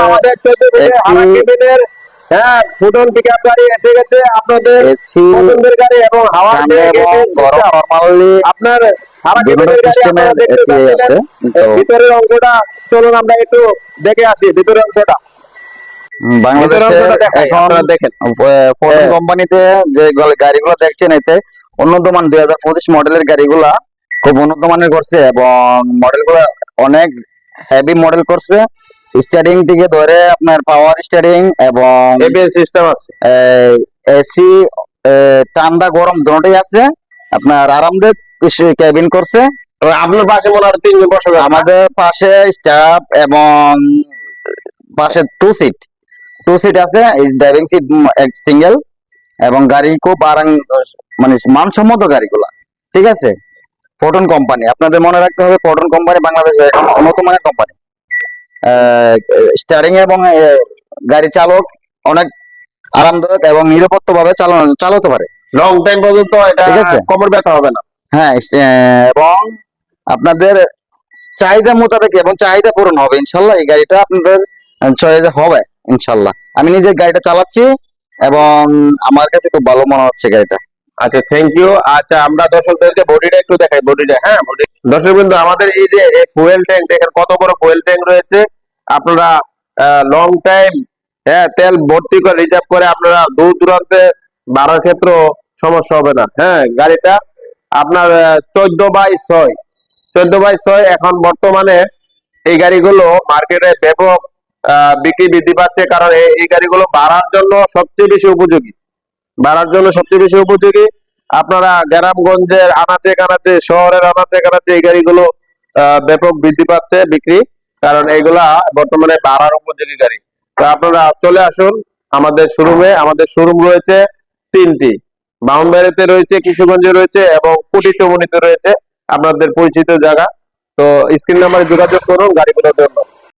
আমাদের হারাকি বিনের হ্যাঁ ফুটন পিকআপ গাড়ি এসে গেছে আপনাদের পছন্দের গাড়ি এবং হাওয়া ঠান্ডা এবং গরম নরমালি আপনার হারাকি বিভিন্ন বিনের গাড়ি সিস্টেমের আপনারা দেখতে AC আছে পাচ্ছেন। তো ভিতরের অংশটা চলুন আমরা একটু দেখে আসি ভিতরের অংশটা বাংলাদেশে এখন দেখেন। ফোর্ড হ্যাঁ। কোম্পানিতে যে গুলো- গাড়িগুলো দেখছেন এতে উন্নত মান দুই হাজার পঁচিশ মডেলের গাড়িগুলা খুব উন্নত মানের করছে এবং মডেলগুলো অনেক হেভি মডেল করছে স্টারিং থেকে ধরে আপনার পাওয়ার স্টারিং এবং এবিএস সিস্টেম আছে। এসি ঠান্ডা গরম দুটোই আছে। আপনার আরামদায়ক কেবিন করছে। আপনার পাশে মনে হয় তিনজন বসে আমাদের পাশে স্টাফ এবং পাশে টু সিট টু সিট আছে ড্রাইভিং সিট এক সিঙ্গেল এবং গাড়ি খুব আরাম মানে মানসম্মত গাড়িগুলা। ঠিক আছে? ফোটন কোম্পানি আপনাদের মনে রাখতে হবে ফোটন কোম্পানি বাংলাদেশের উন্নত মানের কোম্পানি স্টারিং এবং গাড়ি চালক অনেক আরামদায়ক এবং নিরাপত্ত ভাবে চালানো চালাতে পারে। লং টাইম পর্যন্ত এটা ঠিক আছে। কোমর ব্যথা হবে না। হ্যাঁ এবং আপনাদের চাহিদা মোতাবেক এবং চাহিদা পূরণ হবে। ইনশাল্লাহ এই গাড়িটা আপনাদের চয়েস হবে ইনশাল্লাহ। আমি নিজে গাড়িটা চালাচ্ছি এবং আমার কাছে খুব ভালো মনে হচ্ছে গাড়িটা। আচ্ছা থ্যাংক ইউ আচ্ছা আমরা দর্শকদেরকে বডিটা একটু দেখাই বডিটা হ্যাঁ দর্শক বিন্দু আমাদের এই যে ফুয়েল ট্যাঙ্ক দেখেন কত বড় ফুয়েল ট্যাঙ্ক রয়েছে। আপনারা লং টাইম হ্যাঁ তেল ভর্তি করে রিজার্ভ করে আপনারা দূর দূরান্তে বাড়ার ক্ষেত্রেও সমস্যা হবে না। হ্যাঁ গাড়িটা আপনার চোদ্দ বাই ছয়। চোদ্দ বাই ছয় এখন বর্তমানে এই গাড়িগুলো মার্কেটে ব্যাপক বিক্রি বৃদ্ধি পাচ্ছে কারণ এই- গাড়িগুলো বাড়ার জন্য সবচেয়ে বেশি উপযোগী। বাড়ার জন্য সবচেয়ে বেশি উপযোগী। আপনারা গ্রামগঞ্জের আনাচে কানাচে, শহরের আনাচে কানাচে এই গাড়িগুলো ব্যাপক বৃদ্ধি পাচ্ছে, বিক্রি কারণ এইগুলা বর্তমানে বাড়ার উপযোগী গাড়ি। তো আপনারা চলে আসুন আমাদের শোরুমে। আমাদের শোরুম রয়েছে তিনটি। বাউন্ডারিতে রয়েছে, কিশোরগঞ্জে রয়েছে এবং কুটিচমনিতে রয়েছে। আপনাদের পরিচিত জায়গা। তো স্ক্রিন নাম্বারে যোগাযোগ করুন, গাড়িগুলোর জন্য।